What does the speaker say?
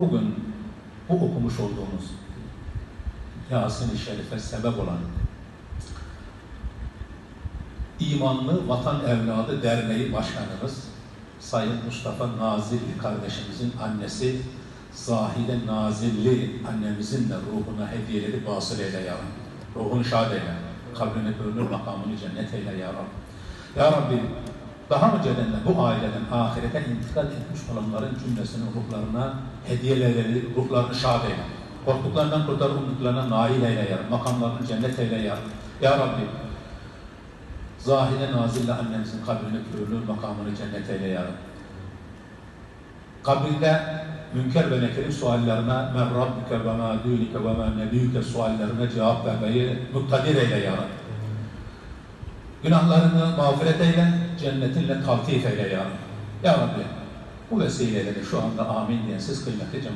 Bugün bu okumuş olduğumuz Yasin-i Şerif'e sebep olan İmanlı Vatan Evladı Derneği Başkanımız Sayın Mustafa Nazilli kardeşimizin annesi Zahide Nazilli annemizin de ruhuna hediyeleri basıl eyle ya Rabbi. Ruhunu şad eyle. Kabrini bölünür makamını cennet eyle ya Rabbi. Ya Rabbi daha önceden de bu aileden ahirete intikal etmiş olanların cümlesinin ruhlarına hediyeleri, ruhlarını şad eyle. Korktuklarından kurtarıp umduklarına nail eyle ya. Makamlarını cennet eyle ya. Ya Rabbi Zahide Nazilli annemizin kabrini pürülür, makamını cennet eyle ya Rabbi. Kabrinde münker ve nekir suallerine men rabbike ve ma dûnike ve ma nebiyüke suallerine cevap vermeyi muktadir eyle ya. Günahlarını mağfiret eyle, cennetinle taltif eyle ya Rabbi. Ya Rabbi, bu vesileyle de şu anda amin diyen siz kıymetli.